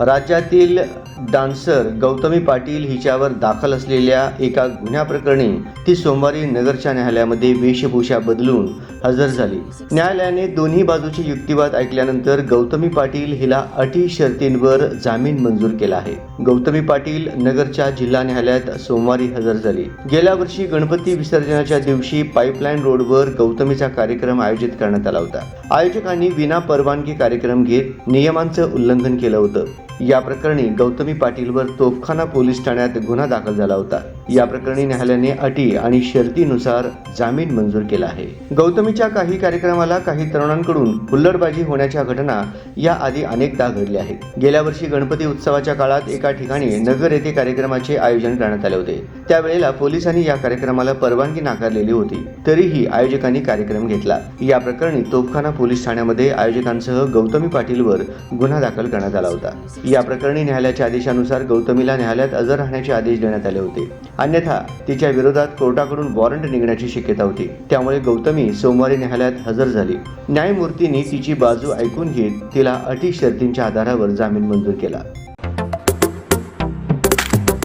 राज्यातील डान्सर गौतमी पाटील हिच्यावर दाखल असलेल्या एका गुन्ह्याप्रकरणी ती सोमवारी नगरच्या न्यायालयामध्ये वेशभूषा बदलून हजर झाली. न्यायालयाने दोन्ही बाजूचे युक्तिवाद ऐकल्यानंतर गौतमी पाटील हिला अटी शर्तींवर जामीन मंजूर केला आहे. गौतमी पाटील नगरच्या जिल्हा न्यायालयात सोमवारी हजर झाली. गेल्या वर्षी गणपती विसर्जनाच्या दिवशी पाईपलाईन रोडवर गौतमीचा कार्यक्रम आयोजित करण्यात आला होता. आयोजकांनी विना परवानगी कार्यक्रम घेत नियमांचं उल्लंघन केलं होतं. या प्रकरणी गौतमी पाटीलवर तोफखाना पोलीस ठाण्यात गुन्हा दाखल झाला होता. या प्रकरणी न्यायालयाने अटी आणि शर्तीनुसार जामीन मंजूर केला आहे. गौतमीच्या काही कार्यक्रमाला काही तरुणांकडून हुल्लडबाजी होण्याच्या घटना या आधी अनेकदा घडल्या आहेत. गेल्या वर्षी गणपती उत्सवाच्या काळात एका ठिकाणी नगर येथे कार्यक्रमाचे आयोजन करण्यात आले होते. त्यावेळेला पोलिसांनी या कार्यक्रमाला परवानगी नाकारलेली होती. तरीही आयोजकांनी कार्यक्रम घेतला. या प्रकरणी तोफखाना पोलीस ठाण्यामध्ये आयोजकांसह गौतमी पाटीलवर गुन्हा दाखल करण्यात आला होता. या प्रकरणी न्यायालयाच्या आदेशानुसार गौतमीला न्यायालयात हजर राहण्याचे आदेश देण्यात आले होते. अन्यथा तिच्या विरोधात कोर्टाकडून वॉरंट निघण्याची शक्यता होती. त्यामुळे गौतमी सोमवारी न्यायालयात हजर झाली. न्यायमूर्तींनी तिची बाजू ऐकून घेत तिला अटी शर्तींच्या आधारावर जामीन मंजूर केला.